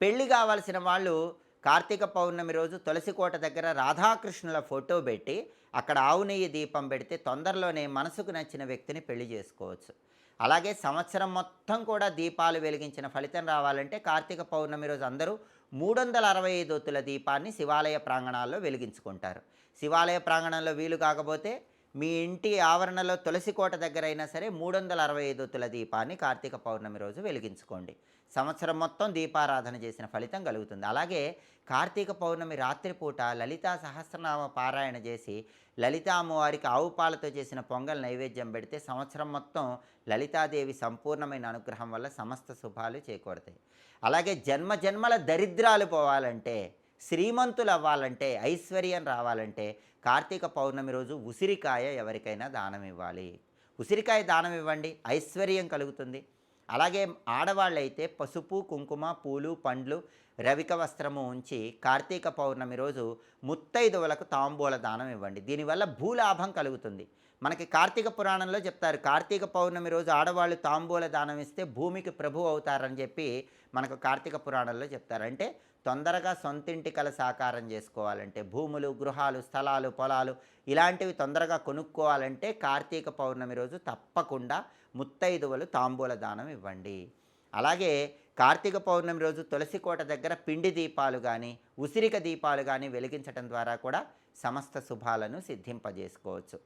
పెళ్ళి కావాల్సిన వాళ్ళు కార్తీక పౌర్ణమి రోజు తులసికోట దగ్గర రాధాకృష్ణుల ఫోటో పెట్టి అక్కడ ఆవు నెయ్యి దీపం పెడితే తొందరలోనే మనసుకు నచ్చిన వ్యక్తిని పెళ్ళి చేసుకోవచ్చు. అలాగే సంవత్సరం మొత్తం కూడా దీపాలు వెలిగించిన ఫలితం రావాలంటే కార్తీక పౌర్ణమి రోజు అందరూ మూడు వందల అరవై ఐదు ఒత్తుల దీపాన్ని శివాలయ ప్రాంగణాల్లో వెలిగించుకుంటారు. శివాలయ ప్రాంగణంలో వీలు కాకపోతే మీ ఇంటి ఆవరణలో తులసి కోట దగ్గర అయినా సరే మూడు వందల అరవై ఐదు తుల దీపాన్ని కార్తీక పౌర్ణమి రోజు వెలిగించుకోండి. సంవత్సరం మొత్తం దీపారాధన చేసిన ఫలితం కలుగుతుంది. అలాగే కార్తీక పౌర్ణమి రాత్రిపూట లలితా సహస్రనామ పారాయణ చేసి లలితా అమ్మవారికి ఆవు పాలతో చేసిన పొంగల్ నైవేద్యం పెడితే సంవత్సరం మొత్తం లలితాదేవి సంపూర్ణమైన అనుగ్రహం వల్ల సమస్త శుభాలు చేకూడతాయి అలాగే జన్మ జన్మల దరిద్రాలు పోవాలంటే శ్రీమంతులు అవ్వాలంటే ఐశ్వర్యం రావాలంటే కార్తీక పౌర్ణమి రోజు ఉసిరికాయ ఎవరికైనా దానం ఇవ్వాలి ఉసిరికాయ దానం ఇవ్వండి ఐశ్వర్యం కలుగుతుంది. అలాగే ఆడవాళ్ళైతే పసుపు కుంకుమ పూలు పండ్లు రవిక వస్త్రము ఉంచి కార్తీక పౌర్ణమి రోజు ముత్తైదువులకు తాంబూల దానం ఇవ్వండి. దీనివల్ల భూలాభం కలుగుతుంది. మనకి కార్తీక పురాణంలో చెప్తారు కార్తీక పౌర్ణమి రోజు ఆడవాళ్ళు తాంబూల దానం ఇస్తే భూమికి ప్రభు అవుతారని చెప్పి మనకు కార్తీక పురాణంలో చెప్తారు. అంటే తొందరగా సొంతింటి కల సాకారం చేసుకోవాలంటే భూములు గృహాలు స్థలాలు పొలాలు ఇలాంటివి తొందరగా కొనుక్కోవాలంటే కార్తీక పౌర్ణమి రోజు తప్పకుండా ముత్తైదువలు తాంబూల దానం ఇవ్వండి. అలాగే కార్తీక పౌర్ణమి రోజు తులసికోట దగ్గర పిండి దీపాలు కానీ ఉసిరిక దీపాలు కానీ వెలిగించటం ద్వారా కూడా సమస్త శుభాలను సిద్ధింపజేసుకోవచ్చు.